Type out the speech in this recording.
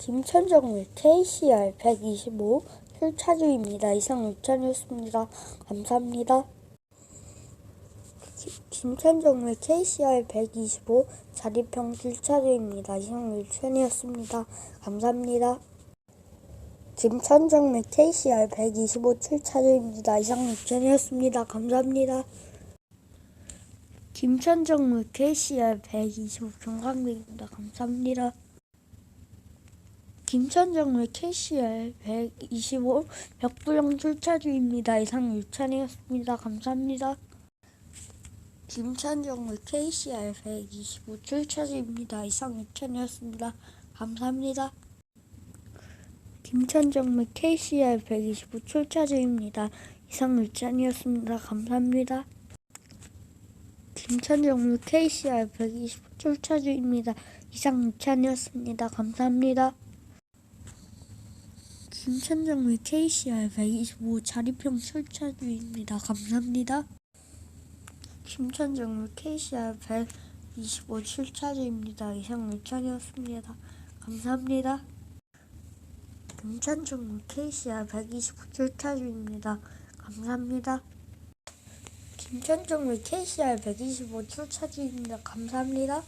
김천정물 KCR 125 출차주입니다. 이상 유찬이었습니다. 감사합니다. 기- 김천정물 KCR 125 자리평 출차주입니다. 이상 유찬이었습니다. 감사합니다. 김천정물 KCR 125 출차주입니다. 이상 유찬이었습니다. 감사합니다. 김천정물 KCR 125 정강백입니다. 감사합니다. 김천정물 KCR 125 벽부영 출차주입니다. 이상 유찬이었습니다. 감사합니다. 김천정물 KCR 125 출차주입니다. 이상 유찬이었습니다. 감사합니다. 김천정물 KCR 125 출차주입니다. 이상 유찬이었습니다. 감사합니다. 김천정물 KCR 125 출차주입니다. 이상 유찬이었습니다. 감사합니다. 김천정물 KCR 125 자리평 출차주입니다. 감사합니다. 김천정물 KCR 125 출차주입니다. 이상 유찬이었습니다. 감사합니다. 김천정물 KCR 125 출차주입니다. 감사합니다. 김천정물 KCR 125 출차주입니다. 감사합니다.